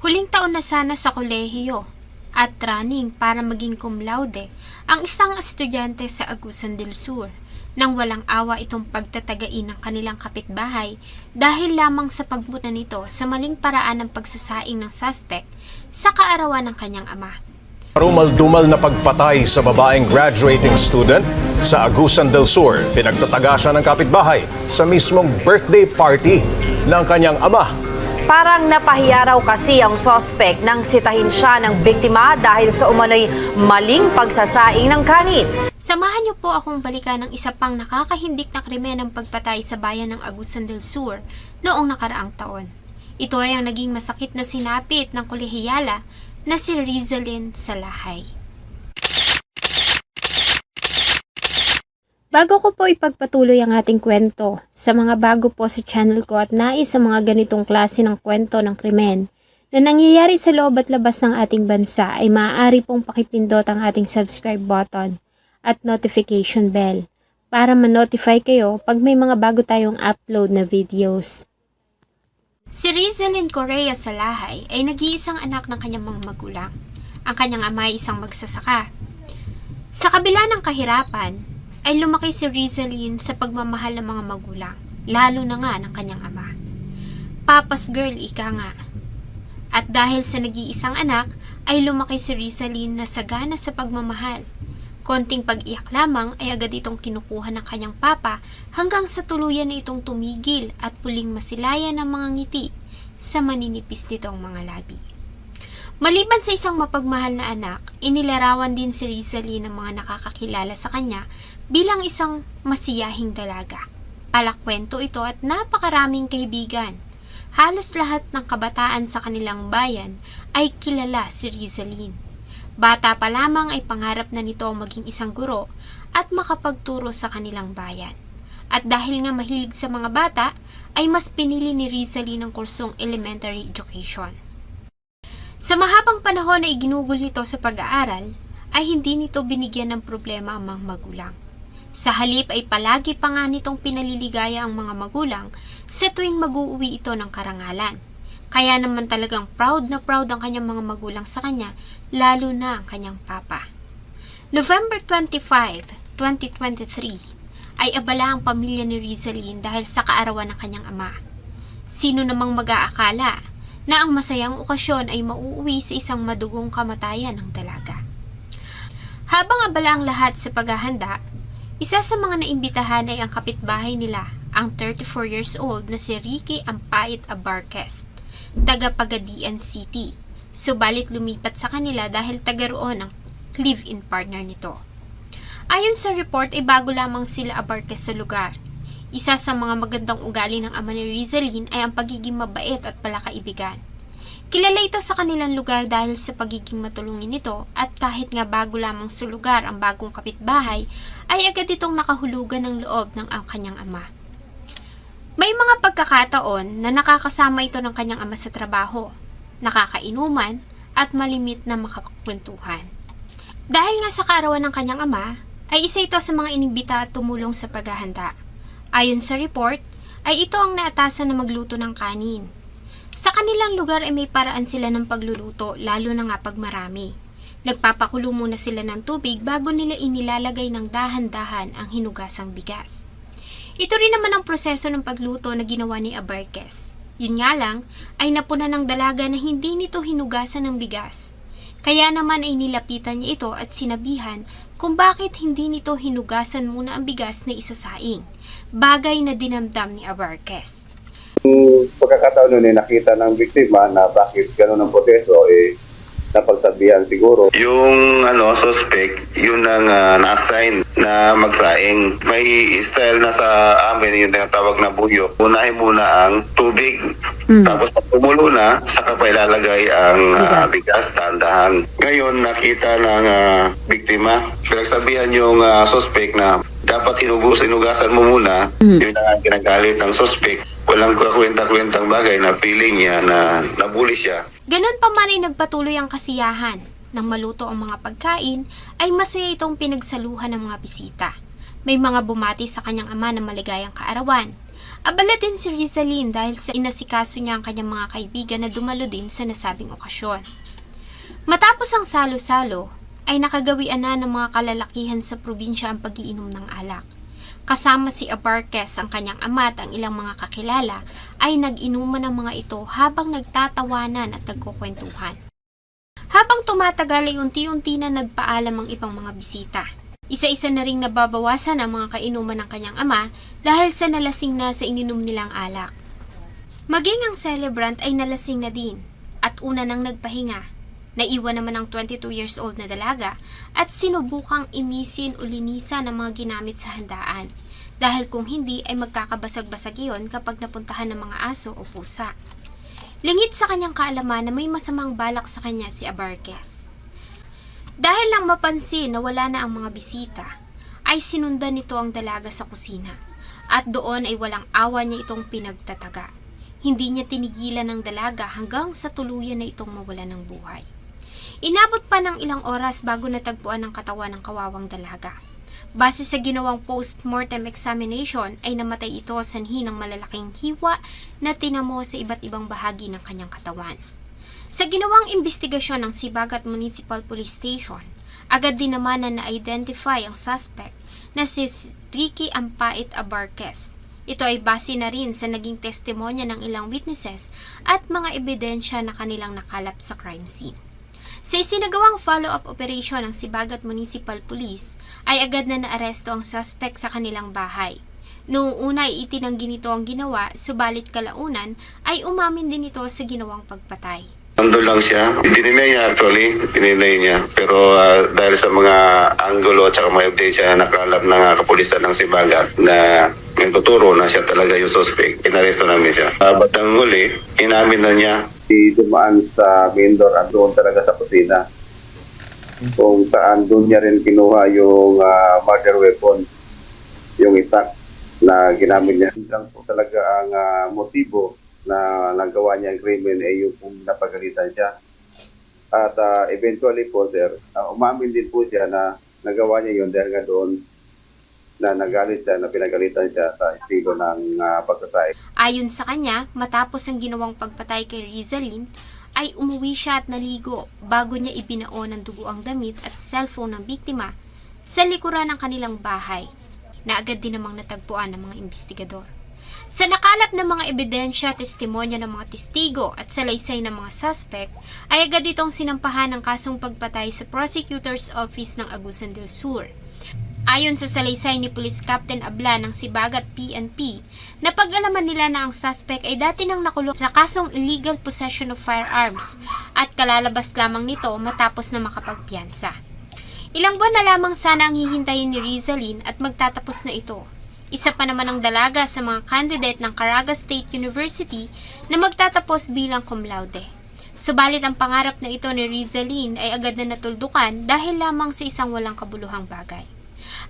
Huling taon na sana sa kolehiyo at running para maging cum laude ang isang estudyante sa Agusan del Sur nang walang awa itong pagtatagain ng kanilang kapitbahay dahil lamang sa pagmuna nito sa maling paraan ng pagsasaing ng suspect sa kaarawan ng kanyang ama. Rumal-dumal na pagpatay sa babaeng graduating student sa Agusan del Sur. Pinagtataga siya ng kapitbahay sa mismong birthday party ng kanyang ama. Parang napahiya raw kasi ang sospek nang sitahin siya ng biktima dahil sa umano'y maling pagsasaing ng kanin. Samahan niyo po akong balikan ng isa pang nakakahindik na krimen ng pagpatay sa bayan ng Agusan del Sur noong nakaraang taon. Ito ay ang naging masakit na sinapit ng kolehiyala na si Rizalyn Salahay. Bago ko po ipagpatuloy ang ating kwento, sa mga bago po sa channel ko at nais sa mga ganitong klase ng kwento ng krimen na nangyayari sa loob at labas ng ating bansa ay maaari pong pakipindot ang ating subscribe button at notification bell para ma-notify kayo pag may mga bago tayong upload na videos. Si Rizalyn Correa Salahay ay nag-iisang anak ng kanyang mga magulang. Ang kanyang ama ay isang magsasaka. Sa kabila ng kahirapan, ay lumaki si Rizalyn sa pagmamahal ng mga magulang, lalo na nga ng kanyang ama. Papa's girl, ika nga. At dahil sa nag-iisang anak, ay lumaki si Rizalyn na sagana sa pagmamahal. Konting pag-iyak lamang ay agad itong kinukuha ng kanyang papa hanggang sa tuluyan na itong tumigil at puling masilayan ng mga ngiti sa maninipis nitong mga labi. Maliban sa isang mapagmahal na anak, inilarawan din si Rizalyn ng mga nakakakilala sa kanya bilang isang masiyahing dalaga. Palakwento ito at napakaraming kaibigan. Halos lahat ng kabataan sa kanilang bayan ay kilala si Rizalyn. Bata pa lamang ay pangarap na nito maging isang guro at makapagturo sa kanilang bayan. At dahil nga mahilig sa mga bata, ay mas pinili ni Rizalyn ang kursong elementary education. Sa mahabang panahon na iginugol nito sa pag-aaral, ay hindi nito binigyan ng problema ang mga magulang. Sa halip ay palagi pa nga nitong pinaliligaya ang mga magulang sa tuwing mag-uuwi ito ng karangalan. Kaya naman talagang proud na proud ang kanyang mga magulang sa kanya, lalo na ang kanyang papa. November 25, 2023 ay abala ang pamilya ni Rizalyn dahil sa kaarawan ng kanyang ama. Sino namang mag-aakala na ang masayang okasyon ay mauuwi sa isang madugong kamatayan ng dalaga. Habang abala ang lahat sa paghahanda, isa sa mga naimbitahan ay ang kapitbahay nila, ang 34 years old na si Ricky Ampait Abarquez, taga Pagadian City. Subalit lumipat sa kanila dahil taga roon ang live-in partner nito. Ayon sa report ay bago lamang sila Abarquez sa lugar. Isa sa mga magandang ugali ng ama ni Rizalyn ay ang pagiging mabait at palakaibigan. Kilala ito sa kanilang lugar dahil sa pagiging matulungin nito at kahit nga bago lamang sa lugar ang bagong kapitbahay, ay agad itong nakahulugan ng loob ng ang kanyang ama. May mga pagkakataon na nakakasama ito ng kanyang ama sa trabaho, nakakainuman at malimit na makakwentuhan. Dahil nga sa kaarawan ng kanyang ama, ay isa ito sa mga inibita at tumulong sa paghahanda. Ayon sa report, ay ito ang naatasan na magluto ng kanin. Sa kanilang lugar ay may paraan sila ng pagluluto, lalo na nga pag marami. Nagpapakulo muna sila ng tubig bago nila inilalagay ng dahan-dahan ang hinugasang bigas. Ito rin naman ang proseso ng pagluto na ginawa ni Abarquez. Yun nga lang, ay napuna ng dalaga na hindi nito hinugasan ng bigas. Kaya naman ay nilapitan niya ito at sinabihan kung bakit hindi nito hinugasan muna ang bigas na isasaing. Bagay na dinamdam ni Abarquez. Pagkakataon nun eh, nakita ng biktima na bakit gano'n ang proseso, eh, napagsabihan siguro. Yung ano, suspect, yun ang ah, na-assign na magsaing. May style na sa amin yung tinatawag na buyo. Unahin muna ang tubig. Tapos pag tumulo na, saka pa ilalagay ang ah, bigas, tandahan. Ngayon, nakita ng ah, biktima, pinagsabihan yung ah, suspect na dapat hinugus, hinugasan mo muna. Yun ang kinagalit ng suspect. Walang kakwenta-kwentang bagay na feeling niya na nabuli siya. Ganon pa man ay nagpatuloy ang kasiyahan. Nang maluto ang mga pagkain, ay masaya itong pinagsaluhan ng mga bisita. May mga bumati sa kanyang ama ng maligayang kaarawan. Abala din si Rizalin dahil sa inasikaso niya ang kanyang mga kaibigan na dumalo din sa nasabing okasyon. Matapos ang salo-salo, ay nakagawian na ng mga kalalakihan sa probinsya ang pagiinom ng alak. Kasama si Abarques, ang kanyang ama at ang ilang mga kakilala, ay nag-inuman ng mga ito habang nagtatawanan at nagkukwentuhan. Habang tumatagal ay unti-unti na nagpaalam ang ibang mga bisita. Isa-isa na ring nababawasan ang mga kainuman ng kanyang ama dahil sa nalasing na sa ininom nilang alak. Maging ang celebrant ay nalasing na din at una nang nagpahinga. Naiwan naman ang 22 years old na dalaga at sinubukang imisin o linisan ang mga ginamit sa handaan dahil kung hindi ay magkakabasag-basag iyon kapag napuntahan ng mga aso o pusa. Lingid sa kanyang kaalaman na may masamang balak sa kanya si Abarques. Dahil lang mapansin na wala na ang mga bisita, ay sinundan nito ang dalaga sa kusina at doon ay walang awa niya itong pinagtataga. Hindi niya tinigilan ng dalaga hanggang sa tuluyan na itong mawala ng buhay. Inabot pa ng ilang oras bago natagpuan ang katawan ng kawawang dalaga. Base sa ginawang post-mortem examination ay namatay ito sanhi ng malalaking hiwa na tinamo sa iba't ibang bahagi ng kanyang katawan. Sa ginawang investigasyon ng Sibagat Municipal Police Station, agad din naman na na-identify ang suspect na si Ricky Ampait Abarques. Ito ay base na rin sa naging testimonya ng ilang witnesses at mga ebidensya na kanilang nakalap sa crime scene. Sa isinagawang follow-up operation ng Sibagat Municipal Police, ay agad na naaresto ang suspect sa kanilang bahay. Noong una ay itinanggi nito ang ginawa, subalit kalaunan ay umamin din ito sa ginawang pagpatay. Nandun lang siya. Dininay niya actually. Dininay niya. Pero ah, dahil sa mga angulo at saka mga ebidensya na nakalap ng ah, kapulisan ng Sibagat na nagtuturo na siya talaga yung suspect, inaresto namin siya. Uh, batang huli, inamin na niya Si dumaan sa main door at doon talaga sa kusina. Kung saan doon niya rin kinuha yung ah, murder weapon, yung itak na ginamit niya. Lang po talaga ang ah, motibo na nagawa niya ang krimen ay yung kung napagalitan siya. At ah, eventually po, sir, ah, umamin din po siya na nagawa niya yun dahil nga doon na nagalit siya, na pinagalitan siya sa estilo ng uh, pagkasay. Ayon sa kanya, matapos ang ginawang pagpatay kay Rizalin, ay umuwi siya at naligo bago niya ibinao ng dugo ang damit at cellphone ng biktima sa likuran ng kanilang bahay na agad din namang natagpuan ng mga investigador. Sa nakalap ng mga ebidensya, testimonya ng mga testigo at salaysay ng mga suspect, ay agad itong sinampahan ng kasong pagpatay sa Prosecutor's Office ng Agusan del Sur. Ayon sa salaysay ni Police Captain Abla ng Sibagat PNP, napag-alaman nila na ang suspect ay dati nang nakulong sa kasong illegal possession of firearms at kalalabas lamang nito matapos na makapagpiyansa. Ilang buwan na lamang sana ang hihintayin ni Rizalin at magtatapos na ito. Isa pa naman ang dalaga sa mga candidate ng Caraga State University na magtatapos bilang cum laude. Subalit ang pangarap na ito ni Rizalin ay agad na natuldukan dahil lamang sa isang walang kabuluhang bagay.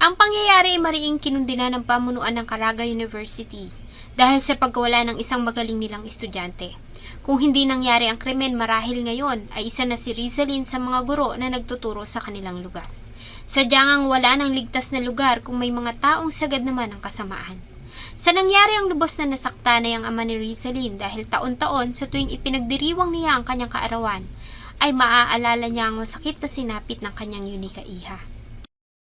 Ang pangyayari ay mariing kinundina ng pamunuan ng Caraga University dahil sa pagkawala ng isang magaling nilang estudyante. Kung hindi nangyari ang krimen marahil ngayon ay isa na si Rizalin sa mga guro na nagtuturo sa kanilang lugar. Sadyang ang wala ng ligtas na lugar kung may mga taong sagad naman ang kasamaan. Sa nangyari ang lubos na nasakta na ang ama ni Rizalin dahil taon-taon sa tuwing ipinagdiriwang niya ang kanyang kaarawan, ay maaalala niya ang masakit na sinapit ng kanyang yunika iha.